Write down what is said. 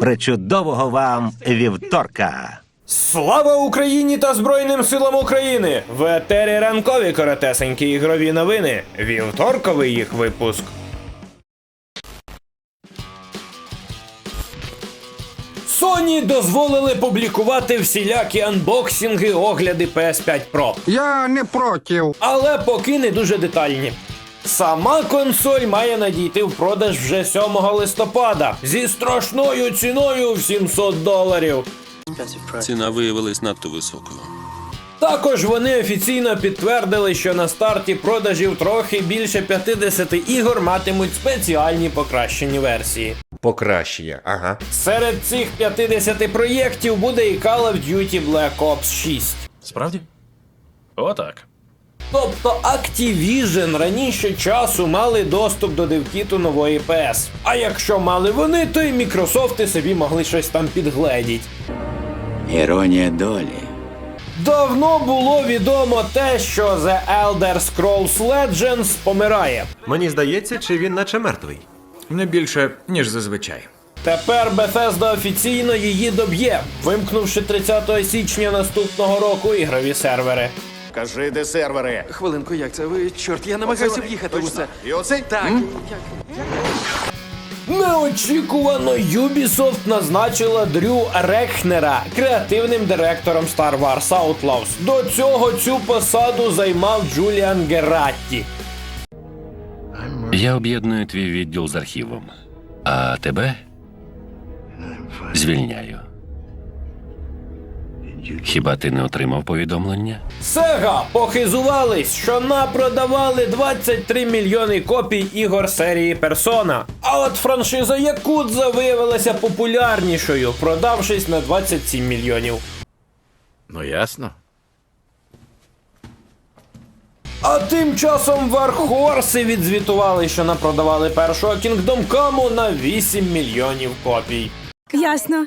Причудового вам вівторка! Слава Україні та Збройним силам України! В етері ранкові коротесенькі ігрові новини. Вівторковий їх випуск. Sony дозволили публікувати всілякі анбоксинги, огляди PS5 Pro. Я не проти. але поки не дуже детальні. Сама консоль має надійти в продаж вже 7 листопада зі страшною ціною в 700 доларів. Ціна виявилась надто високою. Також вони офіційно підтвердили, що на старті продажів трохи більше 50 ігор матимуть спеціальні покращені версії. Покращення, ага. Серед цих 50 проєктів буде і Call of Duty Black Ops 6. Справді? Отак. Тобто Activision раніше часу мали доступ до девкіту нової PS. А якщо мали вони, то і Мікрософти собі могли щось там підгледіть. Іронія долі. Давно було відомо те, що The Elder Scrolls Legends помирає. Мені здається, чи він наче мертвий. Не більше, ніж зазвичай. Тепер Bethesda офіційно її доб'є, вимкнувши 30 січня наступного року ігрові сервери. Кажи, де сервери. Хвилинку, як це ви? Чорт, я намагаюся в'їхати в усе. І оцей? Так, Неочікувано Ubisoft назначила Дрю Рехнера креативним директором Star Wars Outlaws. До цього цю посаду займав Джуліан Гератті. Я об'єдную твій відділ з архівом, а тебе звільняю. Хіба ти не отримав повідомлення? Sega похизувались, що напродавали 23 мільйони копій ігор серії Persona. А от франшиза Якудза виявилася популярнішою, продавшись на 27 мільйонів. Ну ясно. А тим часом Вархорси відзвітували, що напродавали першого Kingdom Come на 8 мільйонів копій. Ясно.